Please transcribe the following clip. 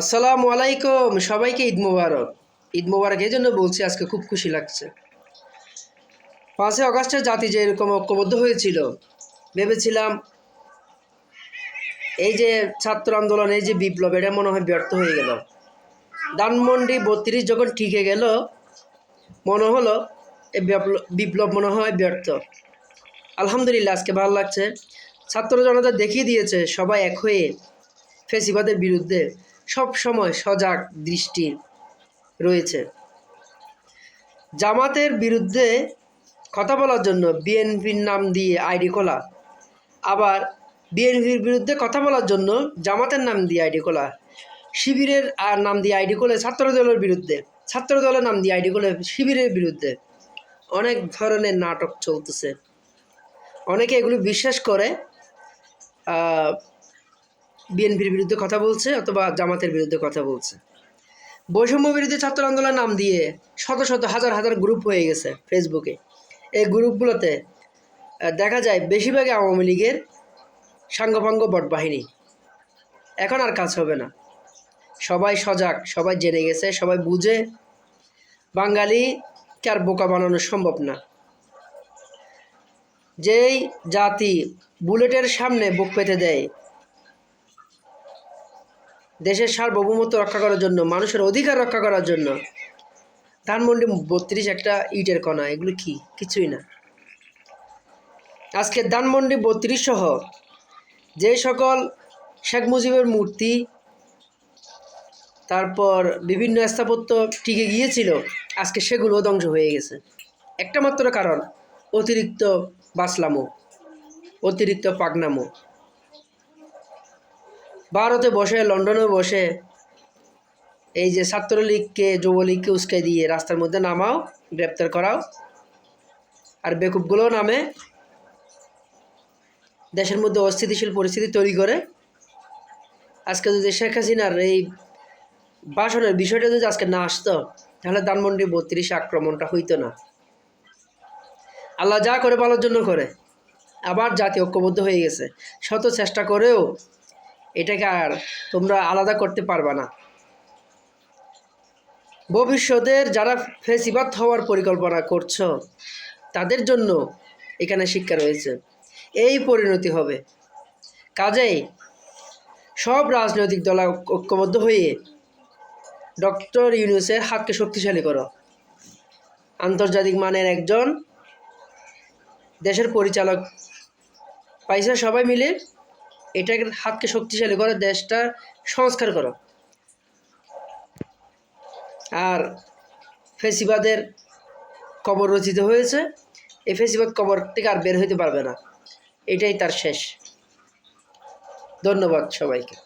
আসসালামু আলাইকুম, সবাইকে ঈদ মোবারক। ঈদ মোবারক এই জন্য বলছি আজকে খুব খুশি লাগছে। পাঁচই অগাস্টের জাতি যে এরকম ঐক্যবদ্ধ হয়েছিল, ভেবেছিলাম এই যে ছাত্র আন্দোলন, এই যে বিপ্লব, এটা মনে হয় ব্যর্থ হয়ে গেল। ধানমন্ডি বত্রিশ যখন ঠিকে গেল, মনে হলো এই বিপ্লব মনে হয় ব্যর্থ। আলহামদুলিল্লাহ, আজকে ভালো লাগছে। ছাত্র জনতা দেখিয়ে দিয়েছে সবাই এক হয়ে ফেসিবাদের বিরুদ্ধে। সব সময় সজাগ দৃষ্টি রয়েছে। জামাতের বিরুদ্ধে কথা বলার জন্য বিএনপির নাম দিয়ে আইডি খোলা আবার বিএনপির বিরুদ্ধে কথা বলার জন্য জামাতের নাম দিয়ে আইডি খোলা শিবিরের আর নাম দিয়ে আইডি খোলে ছাত্র দলের বিরুদ্ধে ছাত্র দলের নাম দিয়ে আইডি খোলে শিবিরের বিরুদ্ধে অনেক ধরনের নাটক চলতেছে। অনেকে এগুলো বিশ্বাস করে বিএনপির বিরুদ্ধে কথা বলছে অথবা জামাতের বিরুদ্ধে কথা বলছে। বৈষম্য বিরোধী ছাত্র আন্দোলনের নাম দিয়ে শত শত হাজার হাজার গ্রুপ হয়ে গেছে ফেসবুকে এই গ্রুপগুলোতে দেখা যায় বেশিরভাগই আওয়ামী লীগের সাঙ্গপাঙ্গ বট বাহিনী এখন আর কাজ হবে না। সবাই সজাগ, সবাই জেনে গেছে, সবাই বুঝে বাঙালিকে আর বোকা বানানো সম্ভব না। যেই জাতি বুলেটের সামনে বুক পেতে দেয় দেশের সার্বভৌমত্ব রক্ষা করার জন্য, মানুষের অধিকার রক্ষা করার জন্য। ধানমন্ডি বত্রিশ একটা ইটের কণা, এগুলো কি? কিছুই না। আজকে ধানমন্ডি বত্রিশ সহ যে সকল শেখ মুজিবের মূর্তি, তারপর বিভিন্ন স্থাপত্য টিকে গিয়েছিল, আজকে সেগুলো ধ্বংস হয়ে গেছে। একটা মাত্র কারণ, অতিরিক্ত বাসলামো, অতিরিক্ত পাগনামো। ভারতে বসে, লন্ডনে বসে, এই যে ছাত্রলীগকে, যুবলীগকে উস্কে দিয়ে রাস্তার মধ্যে নামাও, গ্রেপ্তার করাও, আর বেকুবগুলো নামে দেশের মধ্যে অস্থিতিশীল পরিস্থিতি তৈরি করে। আজকে যদি শেখ হাসিনার এই ভাষণের বিষয়টা যদি আজকে না আসতো, তাহলে ধানমন্ডি বত্রিশে আক্রমণটা হইতো না। আল্লাহ যা করে ভালোর জন্য করে, আবার জাতি ঐক্যবদ্ধ হয়ে গেছে। শত চেষ্টা করেও এটাকে আর তোমরা আলাদা করতে পারবা না। ভবিষ্যতের যারা ফেসিবাদ হওয়ার পরিকল্পনা করছ, তাদের জন্য এখানে শিক্ষা রয়েছে। এই পরিণতি হবে। কাজেই সব রাজনৈতিক দল ঐক্যবদ্ধ হয়ে ডক্টর ইউনুসের হাতকে শক্তিশালী করো। আন্তর্জাতিক মানের একজন দেশের পরিচালক, পাইসা সবাই মিলে এটাকে হাতকে শক্তিশালী করে, দেশটা সংস্কার করো। আর ফেসিবাদের কবর রচিত হয়েছে। এই ফেসিবাদ কবর থেকে আর বের হইতে পারবে না। এটাই তার শেষ। ধন্যবাদ সবাইকে।